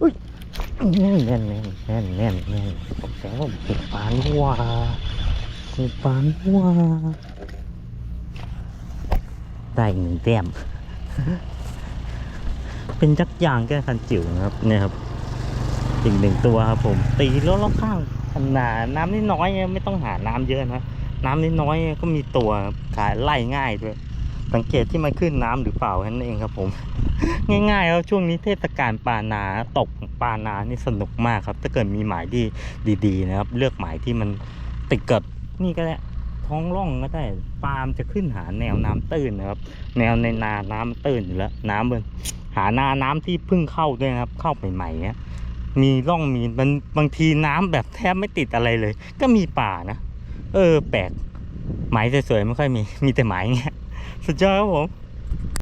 อุ้ยแน่นแน่นแน่นแน่นแน่นแน่นบอกแล้วว่าเป็นปลาลัวเป็นปลาลัวได้อีกหนึ่งแต้มเป็นจักรยางแก้คันจิ๋วนะครับเนี่ยครับอีกหนึ่งตัวครับผมตีแล้วรอบข้างขนาดน้ำนิดน้อยไม่ต้องหาน้ำเยอะนะน้ำนิดน้อยก็มีตัวขายไล่ง่ายด้วย สังเกตที่มันขึ้นน้ำหรือเปล่าแค่นั้นเองครับผม ง่ายๆครับช่วงนี้เทศกาลปลานาตกปลานานี่สนุกมากครับ ถ้าเกิดมีหมายที่ดีๆนะครับ เลือกหมายที่มันติดกับนี่ก็ได้ท้องร่องก็ได้ปลามจะขึ้นหาแนวน้ำตื้นนะครับ แนวในนาน้ำมันตื้นอยู่แล้วน้ำมันหานาน้ำที่เพิ่งเข้าด้วยนะครับ เข้าใหม่ๆเนี้ยมีร่องมีมันบางทีน้ำแบบแทบไม่ติดอะไรเลย ก็มีป่านะ เออ แปลกหมายสวยๆไม่ค่อยมีมีแต่หมายเงี้ย 是姜亚鹏